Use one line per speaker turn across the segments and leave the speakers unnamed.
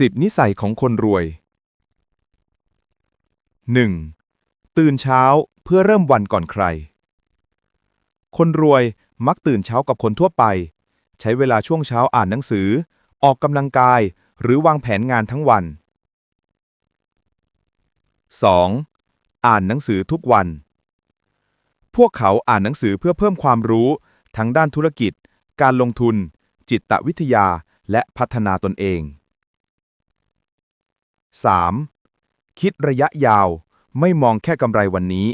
10 นิสัยของคนรวย 1. ตื่นเช้าเพื่อเริ่มวันก่อนใคร คนรวยมักตื่นเช้ากับคนทั่วไป ใช้เวลาช่วงเช้าอ่านหนังสือ ออกกำลังกาย หรือวางแผนงานทั้งวัน 2. อ่านหนังสือทุกวัน พวกเขาอ่านหนังสือเพื่อเพิ่มความรู้ ทั้งด้านธุรกิจ การลงทุน จิตวิทยา และพัฒนาตนเอง 3. คิดระยะยาวไม่มองแค่กำไรวันนี้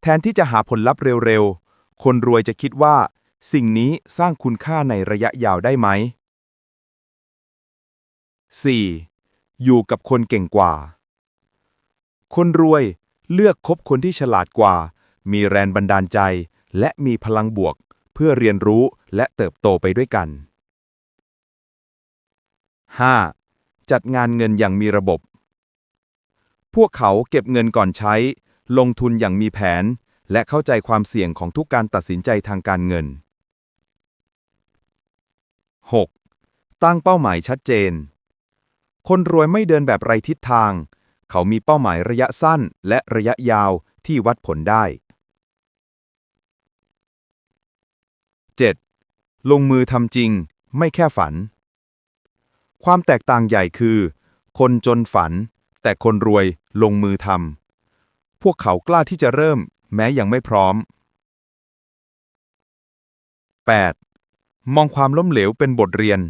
แทนที่จะหาผลลัพธ์เร็วๆ คนรวยจะคิดว่า สิ่งนี้สร้างคุณค่าในระยะยาวได้ไหม 4. อยู่กับคนเก่งกว่า คนรวยเลือกคบคนที่ฉลาดกว่า มีแรงบันดาลใจ และมีพลังบวก เพื่อเรียนรู้และเติบโตไปด้วยกัน 5. จัดงานเงินอย่างมีระบบ พวกเขาเก็บเงินก่อนใช้ ลงทุนอย่างมีแผน และเข้าใจความเสี่ยงของทุกการตัดสินใจทางการเงิน 6. ตั้งเป้าหมายชัดเจน คนรวยไม่เดินแบบไรทิศทาง เขามีเป้าหมายระยะสั้นและระยะยาวที่วัดผลได้ 7. ลงมือทำจริง ไม่แค่ฝัน ความแตกต่างใหญ่คือ คนจนฝัน แต่คนรวยลงมือทำพวกเขากล้าที่จะเริ่ม แม้ยังไม่พร้อม 8. มองความล้มเหลวเป็นบทเรียน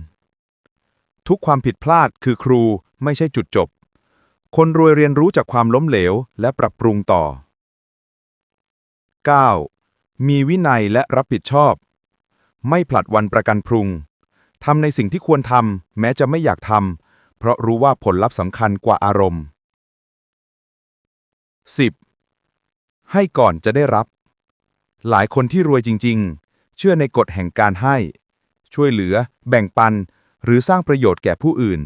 ทุกความผิดพลาดคือครูไม่ใช่จุดจบ คนรวยเรียนรู้จากความล้มเหลวและปรับปรุงต่อ 9. มีวินัยและรับผิดชอบ ไม่ผลัดวันประกันพรุง ทำในสิ่งที่ควรทำแม้จะไม่อยากทำเพราะรู้ว่าผลลัพธ์สำคัญกว่าอารมณ์ 10. ให้ก่อนจะได้รับ หลายคนที่รวยจริง ๆ เชื่อในกฎแห่งการให้ ช่วยเหลือ แบ่งปัน หรือสร้างประโยชน์แก่ผู้อื่น